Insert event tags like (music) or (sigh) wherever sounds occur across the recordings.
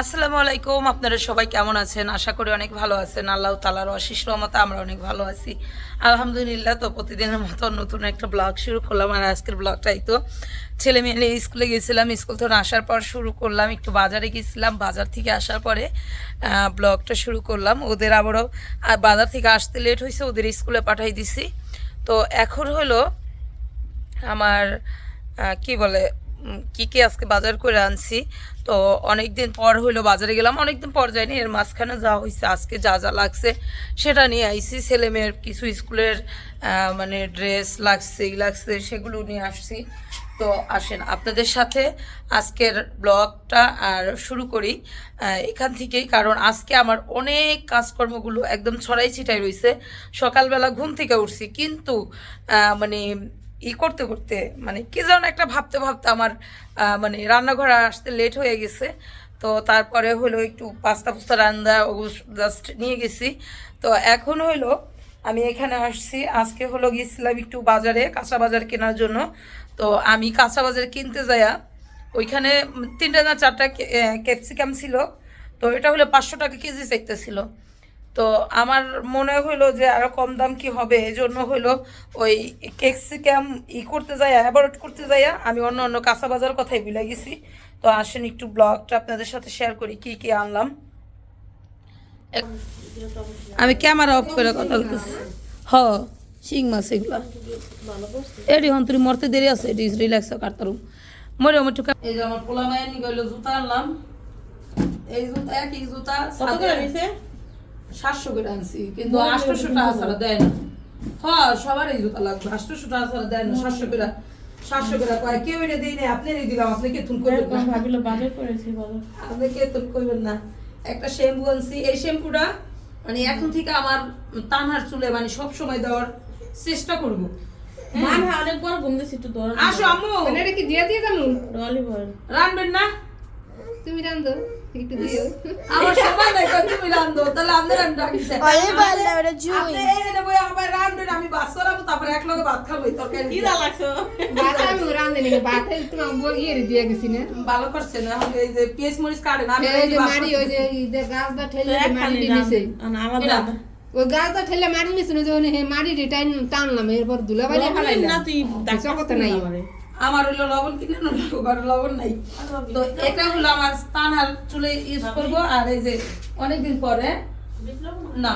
আসসালামু আলাইকুম, আপনারা সবাই কেমন আছেন? আশা করি অনেক ভালো আছেন। আল্লাহ তালার অশিস রহমতে আমরা অনেক ভালো আছি। আলহামদুলিল্লাহ তো প্রতিদিনের মতো নতুন একটা ব্লগ শুরু করলাম আর আজকের ব্লগটাই তো। ছেলে মেয়ে স্কুলে গেছিলাম স্কুল থেকে আসার পর শুরু করলাম, একটু বাজারে গেছিলাম বাজার থেকে আসার পরে ব্লগটা শুরু করলাম। ওদের আবারও আর বাজার থেকে আসতে লেট হয়েছে, ওদের স্কুলে পাঠাই দিছি। তো এখন হলো আমার কি বলে কি কি আজকে বাজার করে আনছি। তো অনেক দিন পর হইল বাজারে গেলাম অনেক দিন পর যাইনি, এর মাঝখানে যা হয়েছে আজকে যা যা লাগছে সেটা নিয়ে আইছি। ছেলে মেয়ের কিছু স্কুলের মানে ড্রেস লাগছে ই লাগছে, সেগুলো নিয়ে আসছি। তো আসেন, আপনাদের সাথে আজকের ব্লগটা আর শুরু করি এখান থেকেই। কারণ আজকে আমার অনেক কাজকর্মগুলো একদম ছড়াই ছিটাই রয়েছে সকালবেলা ঘুম থেকে উঠছি, কিন্তু মানে ই করতে করতে মানে কি যেন একটা ভাবতে ভাবতে আমার মানে রান্নাঘরে আসতে লেট হয়ে গেছে। তো তারপরে হলো একটু পাস্তা পুস্তা রান্না জাস্ট নিয়ে গেছি। তো এখন হলো আমি এখানে আসছি। আজকে হলো গেছিলাম একটু বাজারে, কাঁচা বাজার কেনার জন্য। তো আমি কাঁচা বাজার কিনতে যাইয়া ওইখানে তিনটা না চারটা ক্যাপসিকাম ছিল। তো এটা হলো পাঁচশো টাকা কেজি চাইতেছিল। তো আমার মনে হলো যে আরও কম দাম কি হবে? এই জন্য হলো ওই ক্যাপসিকাম ই করতে যাইয়া অ্যাবারট করতে যাইয়া আমি অন্য অন্য কাঁচা বাজার কথাই ভুলে গেছি। তো আসেন একটু ব্লগটা আপনাদের সাথে শেয়ার করি কি কি আনলাম। আমি ক্যামেরা অফ করে কথা বলতেছি। হ শিং মাছ এগুলা। এডি হন মরতে দেরি আছে এডি রিল্যাক্স কাটতারুম মরে আমার টুকা এই যে আমার পোলা মায়ের নিয়ে জুতা আনলাম। এই জুতা একই জুতা কত করে নিছে? সাতশো করে আনছি কিন্তু আটশোশো টাকা ছাড়া দেয় না। হ্যাঁ সবার এই জুতা লাগবে। আটশোশো টাকা ছাড়া দেয় না সাতশো করে সাতশো করে কয়। কেউ এটা দিই নাই আপনি দিলাম আপনি কে তুন করবেন না। ভাবিলো বাজার করেছি বলো। আপনি কে তুন করবেন না। একটা শ্যাম্পু আনছি এই শ্যাম্পুটা মানে এখন থেকে আমার তানহার চুলে মানে সব সময় দেওয়ার চেষ্টা করব। মান হ্যাঁ। অনেক বড় ঘুম দিছি একটু দৌড় আসো আম্মু। মানে এটা কি দিয়ে দিয়ে অয়েল রানবেন না? তুমি রান্ধো। একটু দিও (laughs) আমার সময় নাই কই তুমি রান্ধো? তাহলে আপনার আমি ডাকিছে অলিভ অয়েল ওটা জুই। আপনি এনে বই আবার রান্ধবেন আমি বাস চড়াবো তারপরে এক লগে ভাত খাব তরকারি। কি দা লাগছো? ভাত আমি রান্ধে নাকি ভাত তোমার বই ইয়ে দিয়ে গেছি না। ভালো করছে না আমি এই যে পেঁয়াজ মরিচ কাটে না আমি এই এই যে যে মারি ওই যে এই যে গাছটা ঠেলে যে একখানি মাটি দাম নিছে। আমার ওই গাছটা ঠেলে মাটি নিছে যে হে মাটি টাইন টানলাম এরপর দুলা বাড়ি না তুই কথা নাই। আমারে। আমার হইল লবণ কিনে ঘরে লবণ নাই। তো এটা হলো আমার স্থানার চুলে ইউজ করব আর এই যে অনেকদিন পরে না?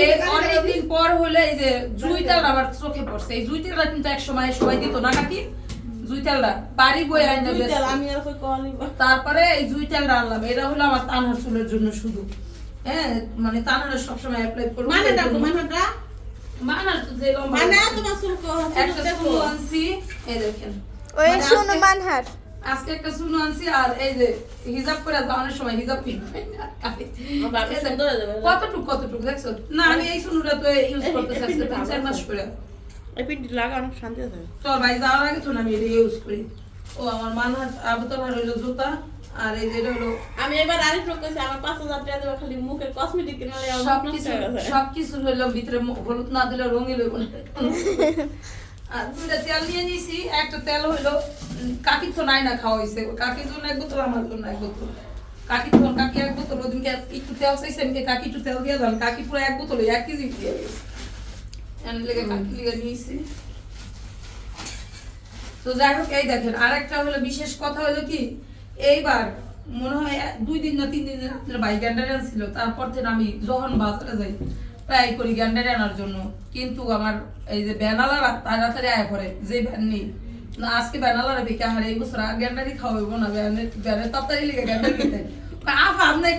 এই অনেকদিন পর হলে এই যে জুই আমার চোখে পড়ছে। এই জুই কিন্তু এক সময় সবাই দিত না কাকি জুই বাড়ি বই আইনা তারপরে এই আনলাম। এটা হলো আমার তানহার চুলের জন্য শুধু। হ্যাঁ মানে তানহার সবসময় অ্যাপ্লাই করব। মানে মানে একটা শুনো আজকে- বানহার আজকে একটা সুনু আনছি আর এই যে হিজাব করে যাওয়ানোর সময় হিজাব কিনবে বাবা সুন্দর যাবে। কতটুক কতটুক দেখছ? না আমি এই সুনুটা তো ইউজ করতেছি আজকে তিন চার মাস করে। তোর ভাই যাওয়ার আগে তো না আমি ইউজ করি। ও আমার মানহার আবু তোমার হইল জুতা। আর এই হলো আমি এবার আরেক আমার 5000 টাকা দেব খালি মুখের কসমেটিক কিনলে সব কিছু সব কিছু হইল ভিতরে হলুদ না দিলে হইব আর দুইটা তেল নিয়ে নিয়েছি একটা তেল হইল কাকির তো নাই না খাওয়া হয়েছে কাকির জন্য এক বোতল আমার জন্য এক বোতল। কাকি তখন কাকি এক বোতল ওদিনকে একটু তেল চাইছে আমি কাকি একটু তেল দিয়ে দেন। কাকি পুরো এক বোতল এক কেজি দিয়ে লেগে কাকি লেগে নিয়েছি। তো যাই হোক এই দেখেন আর একটা হলো বিশেষ কথা হলো কি এইবার মনে হয় দুই দিন না তিন দিন আপনার ভাই গ্যান্ডারে ছিল তারপর থেকে আমি যখন বাজারে যাই ট্রাই করি গ্যান্ডারে আনার জন্য। কিন্তু আমার এই যে ব্যানালারা তাড়াতাড়ি আয় পড়ে যে ভ্যান নেই। না আজকে ব্যানালারা বেঁকে হারে এই বছর গ্যান্ডারি খাওয়াবো না ব্যানে ব্যানের তাড়াতাড়ি লেগে গ্যান্ডারি খেতে আফ আপনি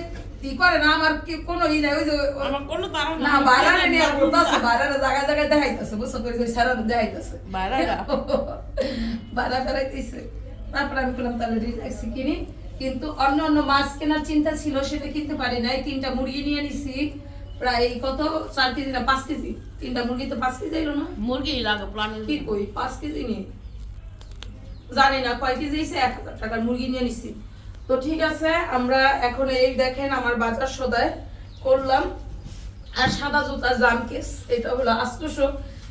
ই করে না আমার কি কোনো ই নাই ওই যে আমার কোনো না বাইরে নিয়ে ঘুরতাছে বাইরে জায়গায় জায়গায় দেখাইতেছে বুঝছ করে সারা দেখাইতেছে। বাইরেটা? (laughs) বাইরে বেড়াইতেছে তারপরে আমি বললাম তাহলে রিল্যাক্সি কিনি। কিন্তু অন্য অন্য মাছ কেনার চিন্তা ছিল সেটা কিনতে পারি নাই। তিনটা মুরগি নিয়ে নিছি প্রায় কত? চার কেজি না পাঁচ কেজি। তিনটা মুরগি তো পাঁচ কেজি এলো না। মুরগি লাগে প্রাণীর কি কই পাঁচ কেজি নিয়ে জানি না কয় কেজি এসে এক হাজার টাকার মুরগি নিয়ে নিছি তো ঠিক আছে আমরা এখন এই দেখেন আমার বাজার সদায় করলাম। আর সাদা জুতা দাম কেস এটা হলো আটশোশো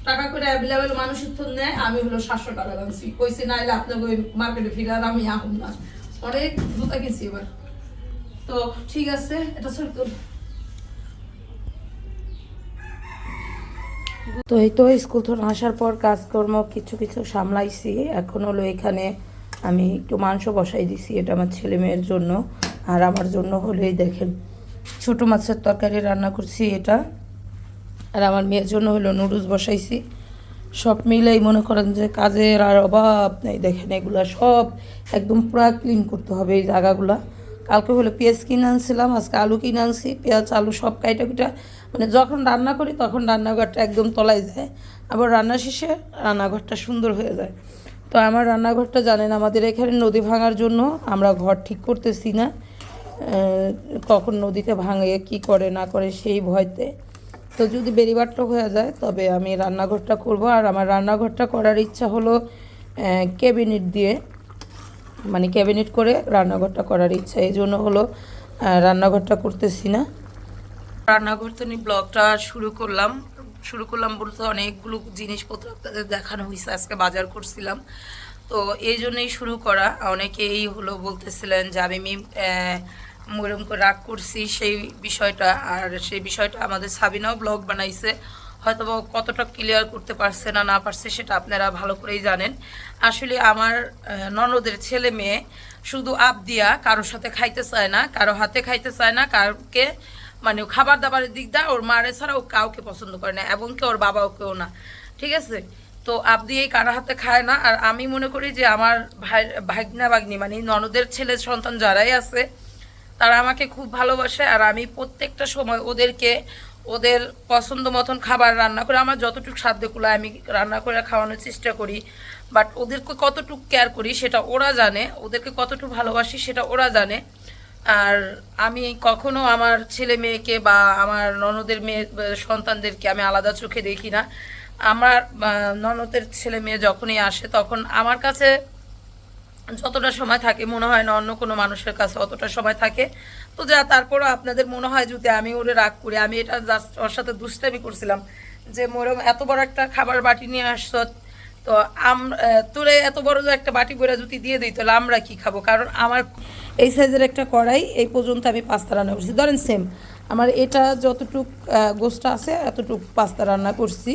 টাকা করে অ্যাভেলেবেল মানুষ উত্তর নেয়, আমি হলো সাতশো টাকা দামছি কইছি, নাইলে আপনাকে ওই মার্কেটে ফিরে আর আমি আহম না। অনেক জুতা কিনছি এবার। তো ঠিক আছে, এটা সরি তো এই তো স্কুল থেকে আসার পর কাজকর্ম কিছু কিছু সামলাইছি। এখন হলো এখানে আমি একটু মাংস বসাই দিছি, এটা আমার ছেলে মেয়ের জন্য। আর আমার জন্য হলো এই দেখেন, ছোটো মাছের তরকারি রান্না করছি এটা। আর আমার মেয়ের জন্য হলো নুডলস বসাইছি। সব মিলেই মনে করেন যে কাজের আর অভাব নেই, দেখেন এগুলা সব একদম পুরা ক্লিন করতে হবে এই জায়গাগুলা। কালকে হলো পেঁয়াজ কিনে আনছিলাম, আজকে আলু কিনে আনছি, পেঁয়াজ, আলু সব কাইটা কুইটা। মানে যখন রান্না করি তখন রান্নাঘরটা একদম তলায় যায়, আবার রান্না শেষে রান্নাঘরটা সুন্দর হয়ে যায়। তো আমার রান্নাঘরটা জানেন আমাদের এখানে নদী ভাঙার জন্য আমরা ঘর ঠিক করতেছি না। কখন নদীতে ভাঙে, কি করে, না করে সেই ভয়তে। তো যদি বেরিবারটা হয়ে যায়, তবে আমি রান্নাঘরটা করব। আর আমার রান্নাঘরটা করার ইচ্ছা হলো ক্যাবিনেট দিয়ে মানে ক্যাবিনেট করে রান্নাঘরটা করার ইচ্ছা। এই জন্য হলো রান্নাঘরটা করতেছি না। রান্নাঘর তো ব্লগটা শুরু করলাম। শুরু করলাম বলতে অনেকগুলো জিনিসপত্র আপনাদের দেখানো হয়েছে আজকে বাজার করছিলাম। তো এই জন্যই শুরু করা। অনেকেই হলো বলতেছিলেন যে আমি মরম করে রাগ করছি, সেই বিষয়টা, আর সেই বিষয়টা আমাদের সাবিনাও ব্লগ বানাইছে। হয়তো কতটা ক্লিয়ার করতে পারছে না না পারছে, সেটা আপনারা ভালো করেই জানেন। আসলে আমার ননদের ছেলে মেয়ে শুধু আপ দিয়া কারোর সাথে খাইতে চায় না, কারও হাতে খাইতে চায় না কারোকে মানে খাবার দাবারের দিক দা ওর মারে ছাড়া ও কাউকে পছন্দ করে না এবং কি ওর বাবাও কেউ না, ঠিক আছে? তো আপ দিয়েই কারও হাতে খায় না, আর আমি মনে করি যে আমার ভাই ভাগনা ভাগ্নি মানে ননদের ছেলে সন্তান যারাই আছে তারা আমাকে খুব ভালোবাসে আর আমি প্রত্যেকটা সময় ওদেরকে ওদের পছন্দ মতন খাবার রান্না করে, আমার যতটুকু সাধ্য কুলায় আমি রান্না করে খাওয়ানোর চেষ্টা করি। বাট ওদেরকে কতটুকু কেয়ার করি সেটা ওরা জানে, ওদেরকে কতটুকু ভালোবাসি সেটা ওরা জানে। আর আমি কখনো আমার ছেলে মেয়েকে বা আমার ননদের মেয়ে সন্তানদেরকে আমি আলাদা চোখে দেখি না। আমার ননদের ছেলে মেয়ে যখনই আসে তখন আমার কাছে যতটা সময় থাকে মনে হয় না অন্য কোনো মানুষের কাছে অতটা সময় থাকে। তো যা তারপরও আপনাদের মনে হয় যদি আমি ওরে রাগ করি আমি এটা জাস্ট ওর সাথে দুষ্টামি করছিলাম যে মোরম এত বড় একটা খাবার বাটি নিয়ে আসছ তো আম তোরে এত বড় যে একটা বাটি বইরা যদি দিয়ে দিই তাহলে আমরা কি খাব? কারণ আমার এই সাইজের একটা কড়াই এই পর্যন্ত আমি পাস্তা রান্না করছি। ধরেন সেম আমার এটা যতটুক আহ, গোষ্ঠটা আছে এতটুক পাস্তা রান্না করছি।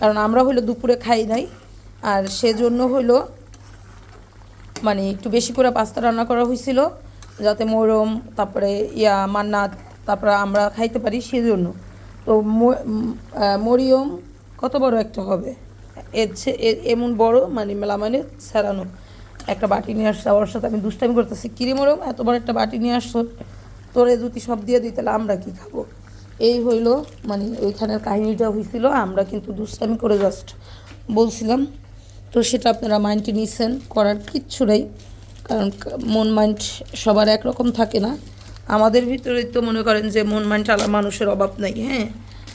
কারণ আমরা হলো দুপুরে খাই নাই আর সেজন্য হইল মানে একটু বেশি করে পাস্তা রান্না করা হয়েছিল, যাতে মরম, তারপরে ইয়া মান্নাত, তারপরে আমরা খাইতে পারি সেজন্য। তো মরিয়ম কত বড় একটা হবে? এর এমন বড় মানে মেলা মানে ছাড়ানো। একটা বাটি নিয়ে আসছে ওর সাথে আমি দুষ্টামি করতেছি। কিরে মরম এত বড় একটা বাটি নিয়ে আসছো, তোরে জুতি সব দিয়ে দিই, তাহলে আমরা কি খাব? এই হইল মানে ওইখানের কাহিনীটা হয়েছিল আমরা কিন্তু দুষ্টামি করে জাস্ট বলছিলাম। তো সেটা আপনারা মাইন্ডে নিচ্ছেন করার কিচ্ছু নেই। কারণ মন মাইন্ড সবার একরকম থাকে না। আমাদের ভিতরে তো মনে করেন যে মন মাইন্ড আলা মানুষের অভাব নেই হ্যাঁ?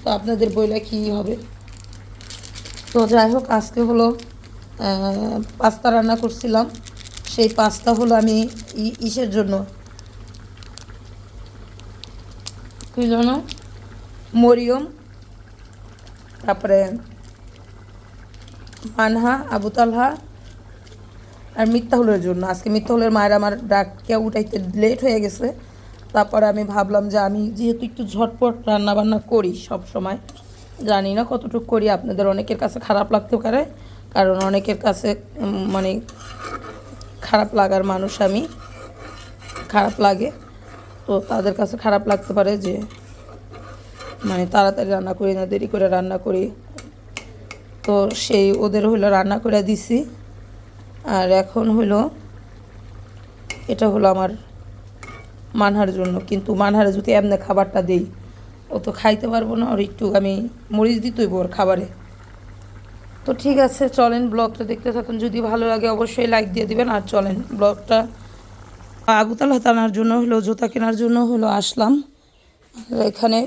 তো আপনাদের বইলে কী হবে? তো যাই হোক, আজকে হলো পাস্তা রান্না করছিলাম। সেই পাস্তা হলো আমি ইসের জন্য। কী জানো মরিয়ম, তারপরে মানহা আবু তালহা আর মিথ্যাহুলের জন্য। আজকে মিথ্যাহুলের মায়ের আমার ডাককে উঠাইতে লেট হয়ে গেছে। তারপরে আমি ভাবলাম যে আমি যেহেতু একটু ঝটপট রান্না বান্না করি সব সময়, জানি না কতটুকু করি, আপনাদের অনেকের কাছে খারাপ লাগতে পারে, কারণ অনেকের কাছে মানে খারাপ লাগার মানুষ আমি, খারাপ লাগে। তো তাদের কাছে খারাপ লাগতে পারে যে মানে তাড়াতাড়ি রান্না করি না, দেরি করে রান্না করি। তো সেই ওদের হইল রান্না করে দিছি। আর এখন হইল এটা হলো আমার মানহার জন্য। কিন্তু মানহারে যদি এমনি খাবারটা দেই, ও তো খাইতে পারব না, ওর একটু আমি মরিচ দিতেই ওর খাবারে। তো ঠিক আছে, চলেন ব্লগটা দেখতে থাকুন। যদি ভালো লাগে অবশ্যই লাইক দিয়ে দিবেন। আর চলেন ব্লগটা আগুতালা টানার জন্য হলো, জুতা কেনার জন্য হলো আসলাম। এখানে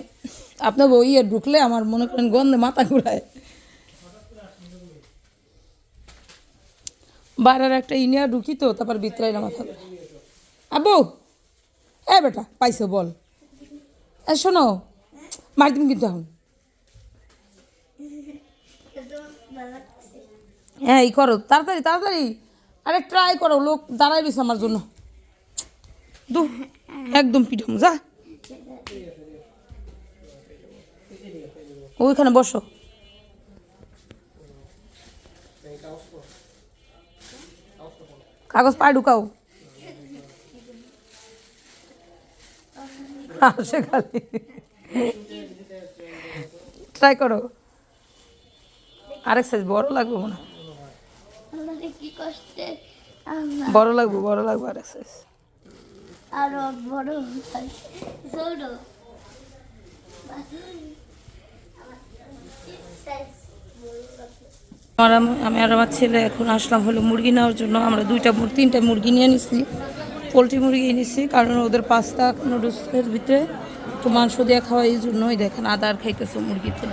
আপনার বই ঢুকলে আমার মনে করেন গন্ধে মাথা ঘুরায়। বাইরের একটা ইনিয়া ঢুকি তো, তারপর না মাথা। আব্বু, এ বেটা, পাইছো, বল। এ, শোনো মার দিন কিন্তু এখন। হ্যাঁ এই করো, তাড়াতাড়ি তাড়াতাড়ি। আরে ট্রাই করো, লোক দাঁড়াই রয়েছে আমার জন্য। দু, একদম পিটাম যা। ওইখানে বসো। কাগজ পায়ে ঢুকাও। আসে খালি। ট্রাই করো। আরেক সাইজ বড় লাগবে মনে বড় লাগবে বড় লাগবে আরেক সাইজ আরও বড় হয়। ছোট আমি আর আমার ছেলে এখন আসলাম হলো মুরগি নেওয়ার জন্য। আমরা দুইটা তিনটা মুরগি নিয়ে নিছি। পোলট্রি মুরগি নিছি, কারণ ওদের পাস্তা নুডলসের ভিতরে একটু মাংস দিয়ে খাওয়া এই জন্যই দেখেন আদার খাইতেছে মুরগিতে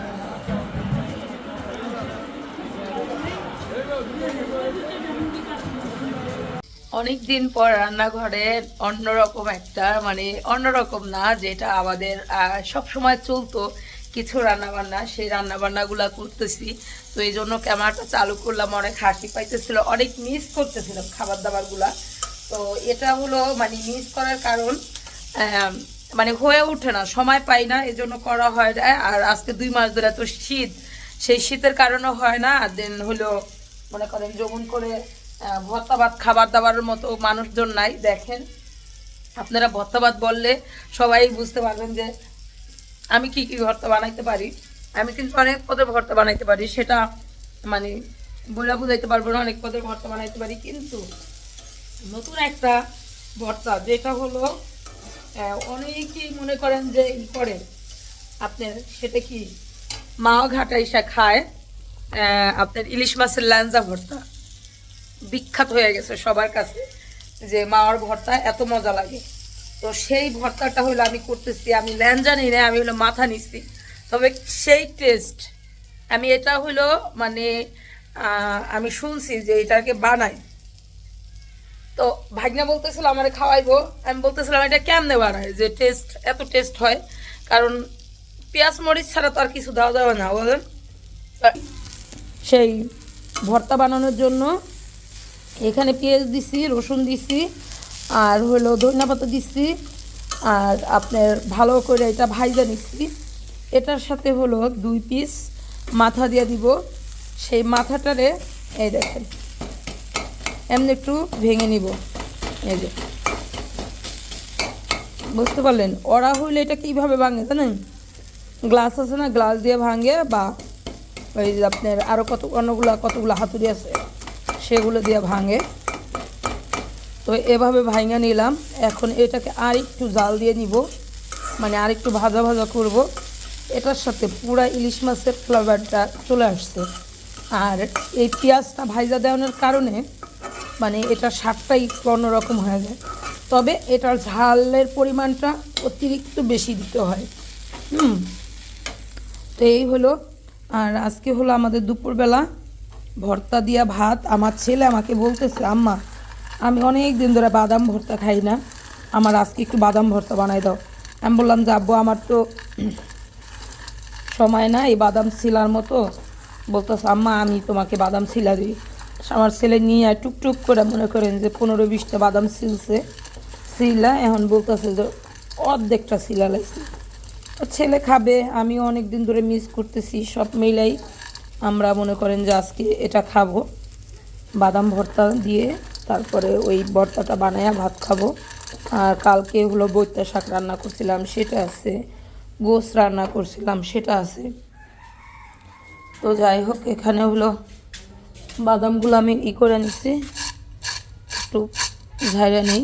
অনেক দিন পর রান্নাঘরে অন্যরকম একটা মানে অন্যরকম না, যেটা আমাদের সব সময় চলতো। কিছু রান্নাবান্না, সেই রান্নাবান্নাগুলো করতেছি। তো এই জন্য ক্যামেরাটা চালু করলাম, অনেক হাসি পাইতেছিল, অনেক মিস করতেছিলাম খাবার দাবারগুলা তো এটা হলো মানে মিস করার কারণ মানে হয়ে ওঠে না, সময় পাই না, এই জন্য করা হয় না। আর আজকে দুই মাস ধরে তো শীত, সেই শীতের কারণে হয় না। দেন হলো, মনে করেন যেমন করে ভর্তা ভাত, খাবার দাবারের মতো মানুষজন নাই, দেখেন। আপনারা ভর্তা ভাত বললে সবাই বুঝতে পারবেন যে আমি কি কি ভর্তা বানাইতে পারি? আমি কিন্তু অনেক পদের ভর্তা বানাইতে পারি, সেটা মানে বলে বুঝাইতে পারব না, অনেক পদের ভর্তা বানাইতে পারি, কিন্তু নতুন একটা ভর্তা যেটা হলো অনেকেই মনে করেন যে ই করে। আপনার সেটা কি? মাও ঘাটা ইসা খায় আপনার ইলিশ মাছের ল্যাঞ্জা ভর্তা বিখ্যাত হয়ে গেছে সবার কাছে যে মাওয়ার ভর্তা এত মজা লাগে। তো সেই ভর্তাটা হলো আমি করতেছি, আমি ল্যাঞ্জা নিই না আমি হলো মাথা নিচ্ছি তবে সেই টেস্ট আমি এটা হলো মানে আমি শুনছি যে এটাকে বানাই। তো ভাগ্না বলতেছিল আমার খাওয়াইবো, আমি বলতেছিলাম এটা কেমনে বানায়, যে টেস্ট এত টেস্ট হয়। কারণ পেঁয়াজ মরিচ ছাড়া তো আর কিছু দেওয়া যাবে না, বলেন। সেই ভর্তা বানানোর জন্য এখানে পেঁয়াজ দিছি, রসুন দিছি আর হলো ধনিয়া পাতা দিছি আর আপনার ভালো করে এটা ভাইজা নিচ্ছি। এটার সাথে হলো দুই পিস মাথা দিয়ে দিব। সেই মাথাটারে এই দেখেন, এমনি একটু ভেঙে নিব। এই যে। বুঝতে পারলেন? ওরা হইলে এটা কীভাবে ভাঙে জানেন? গ্লাস আছে না, গ্লাস দিয়ে ভাঙে বা ওই যে আপনার আরও কত অন্যগুলো কতগুলো হাতুড়ি আছে, সেগুলো দিয়ে ভাঙে। তো এভাবে ভাঙা নিলাম। এখন এটাকে আর একটু জাল দিয়ে নিব। মানে আর একটু ভাজা ভাজা করব। এটার সাথে পুরা ইলিশ মাছের ফ্লেভারটা চলে আসছে। আর এই পেঁয়াজটা ভাইজা দেওয়ানোর কারণে মানে এটার স্বাদটাই অন্যরকম হয়ে যায়। তবে এটার ঝালের পরিমাণটা অতিরিক্ত বেশি দিতে হয়। হুম। তো এই হলো। আর আজকে হলো আমাদের দুপুরবেলা ভর্তা দিয়া ভাত। আমার ছেলে আমাকে বলতেছে, আম্মা আমি অনেক দিন ধরে বাদাম ভর্তা খাই না। আমার আজকে একটু বাদাম ভর্তা বানাই দাও। আমি বললাম, যে আব্বু, আমার তো সময় না এই বাদাম শিলার মতো। বলতেছে, আম্মা, আমি তোমাকে বাদাম শিলা দিই। আমার ছেলে নিয়ে টুকটুক করে মনে করেন যে পনেরো বিশটা বাদাম শিলছে। শিলা, এখন বলতেছে যে অর্ধেকটা শিলা লাগছে তো ছেলে খাবে, আমি অনেক দিন ধরে মিস করতেছি, সব মিলাই আমরা মনে করেন যে আজকে এটা খাব। বাদাম ভর্তা দিয়ে তারপরে ওই ভর্তাটা বানায়া ভাত খাব। আর কালকে হলো বৈত্যা শাক রান্না করছিলাম, সেটা আছে। গোস রান্না করছিলাম, সেটা আছে। তো যাই হোক, এখানে হলো বাদামগুলো আমি ই করে নিচ্ছি একটু ঝাইরা নিই।